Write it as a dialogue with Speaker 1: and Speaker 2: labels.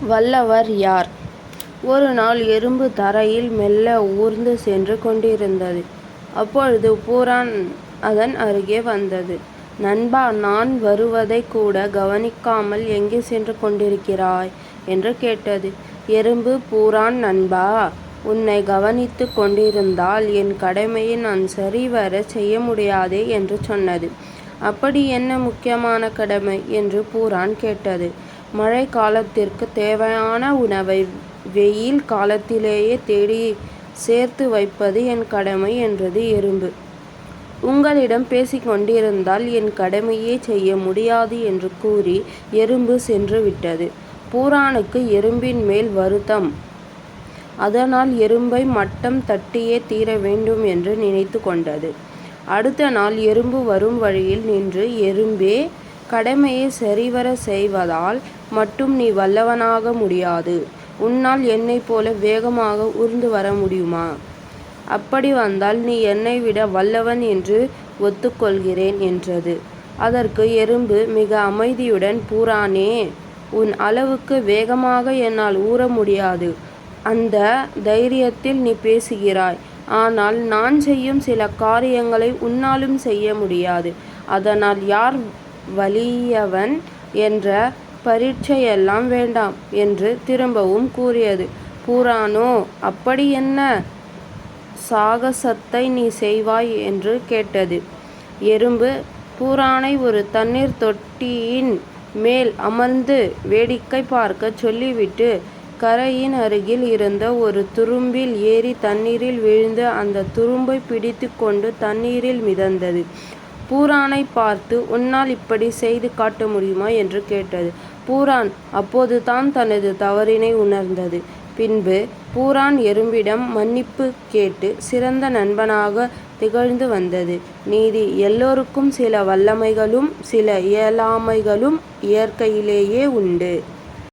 Speaker 1: வல்லவர் யார்? ஒரு நாள் எறும்பு தரையில் மெல்ல ஊர்ந்து சென்று கொண்டிருந்தது. அப்பொழுது பூரான் அதன் அருகே வந்தது. நண்பா நான் வருவதை கூட கவனிக்காமல் எங்கே சென்று கொண்டிருக்கிறாய்? என்று கேட்டது. எறும்பு பூரான் நண்பா உன்னை கவனித்துக் கொண்டிருந்தால் என் கடமையை நான் சரிவர செய்ய முடியாதே என்று சொன்னது. அப்படி என்ன முக்கியமான கடமை? என்று பூரான் கேட்டது. மழை காலத்திற்கு தேவையான உணவை வெயில் காலத்திலேயே தேடி சேர்த்து வைப்பது என் கடமை என்றது எறும்பு. உங்களிடம் பேசிக்கொண்டிருந்தால் என் கடமையே செய்ய முடியாது என்று கூறி எறும்பு சென்று விட்டது பூரானுக்கு எறும்பின் மேல் வருத்தம். அதனால் எறும்பை மட்டம் தட்டியே தீர வேண்டும் என்று நினைத்து கொண்டது. அடுத்த நாள் எறும்பு வரும் வழியில் நின்று எறும்பே கடமையை சரிவர செய்வதால் மட்டும் நீ வல்லவனாக முடியாது. உன்னால் என்னைப் போல வேகமாக ஊர்ந்து வர முடியுமா? அப்படி வந்தால் நீ என்னை விட வல்லவன் என்று ஒத்துக்கொள்கிறேன் என்றது. அதற்கு எறும்பு மிக அமைதியுடன் பூரானே உன் அளவுக்கு வேகமாக என்னால் ஊற முடியாது. அந்த தைரியத்தில் நீ பேசுகிறாய். ஆனால் நான் செய்யும் சில காரியங்களை உன்னாலும் செய்ய முடியாது. அதனால் யார் வலியவன் என்ற பரீட்சையெல்லாம் வேண்டாம் என்று திரும்பவும் கூறியது. பூரானோ அப்படி என்ன சாகசத்தை நீ செய்வாய்? என்று கேட்டது. எறும்பு பூரானை ஒரு தண்ணீர் தொட்டியின் மேல் அமர்ந்து வேடிக்கை பார்க்க சொல்லிவிட்டு கரையின் அருகில் இருந்த ஒரு துரும்பில் ஏறி தண்ணீரில் விழுந்து அந்த துரும்பை பிடித்து கொண்டு தண்ணீரில் மிதந்தது. பூரானைப் பார்த்து உன்னால் இப்படி செய்து காட்ட முடியுமா? என்று கேட்டது. பூரான் அப்போதுதான் தனது தவறினை உணர்ந்தது. பின்பு பூரான் எறும்பிடம் மன்னிப்பு கேட்டு சிறந்த நண்பனாக திகழ்ந்து வந்தது. நீதி எல்லோருக்கும் சில வல்லமைகளும் சில இயலாமைகளும் இயற்கையிலேயே உண்டு.